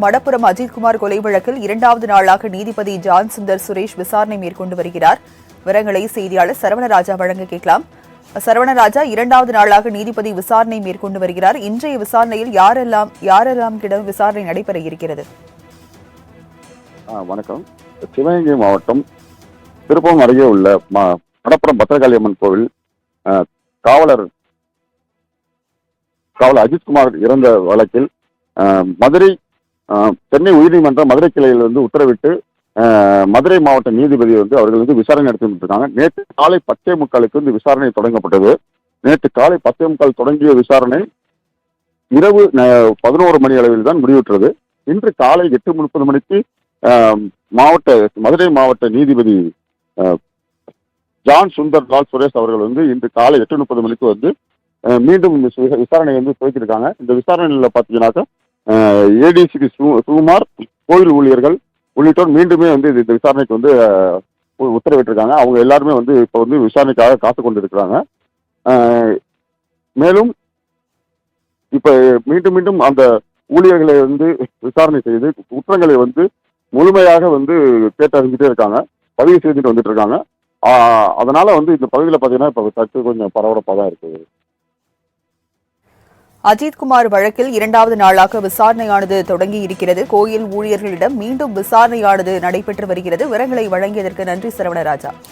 மடப்புரம் அஜித்குமார் கொலை வழக்கில் இரண்டாவது நாளாக நீதிபதி ஜான் சுந்தர் சுரேஷ் விசாரணை மேற்கொண்டு வருகிறார். விவரங்களை செய்தியாளர் சரவணராஜா வழங்க கேட்கலாம். சரவணராஜா இரண்டாவது நாளாக நீதிபதி விசாரணை மேற்கொண்டு வருகிறார். இன்றைய விசாரணையில் யாரெல்லாம் யாரெல்லாம் கிடம் விசாரணை நடைபெற இருக்கிறது? வணக்கம். சிவகங்கை மாவட்டம் திருப்பம் அருகே உள்ள ம- மடப்புறம் பத்திரகாளி அம்மன் கோவில் காவலர் காவலர் அஜித்குமார் இறந்த வழக்கில் மதுரை சென்னை உயர்நீதிமன்ற மதுரை கிளையில் வந்து உத்தரவிட்டு மதுரை மாவட்ட நீதிபதி வந்து அவர்கள் வந்து விசாரணை நடத்திட்டு இருக்காங்க நேற்று காலை பத்தே முக்காலுக்கு வந்து விசாரணை தொடங்கப்பட்டது. நேற்று காலை பத்தே முக்கால் தொடங்கிய விசாரணை இரவு ந- பதினோரு மணி அளவில் தான் முடிவுற்றது. இன்று காலை எட்டு முப்பது மணிக்கு மாவட்ட மதுரை மாவட்ட நீதிபதி ஜான் சுந்தர் லால் சுரேஷ் அவர்கள் வந்து இன்று காலை எட்டு முப்பது மணிக்கு வந்து மீண்டும் இந்த விசாரணை வந்து துவக்கியிருக்காங்க. இந்த விசாரணையில் பார்த்தீங்கன்னாக்கா ஏடிசிபி சுகுமார் கோயில் ஊழியர்கள் உள்ளிட்டோர் மீண்டுமே வந்து இந்த விசாரணைக்கு வந்து உத்தரவிட்டிருக்காங்க. அவங்க எல்லாருமே வந்து இப்போ வந்து விசாரணைக்காக காத்து கொண்டு இருக்கிறாங்க மேலும் இப்போ மீண்டும் மீண்டும் அந்த ஊழியர்களை வந்து விசாரணை செய்து குற்றங்களை வந்து முழுமையாக வந்து கேட்டறிஞ்சிட்டே இருக்காங்க. பதிவு செய்துட்டு வந்துட்டு இருக்காங்க. அதனால வந்து இந்த பகுதியில் பார்த்தீங்கன்னா இப்போ சற்று கொஞ்சம் பரபரப்பாக தான் இருக்குது. அஜித்குமார் வழக்கில் இரண்டாவது நாளாக விசாரணையானது தொடங்கி இருக்கிறது கோயில் ஊழியர்களிடம் மீண்டும் விசாரணையானது நடைபெற்று வருகிறது. விவரங்களை வழங்கியதற்கு நன்றி சரவணராஜா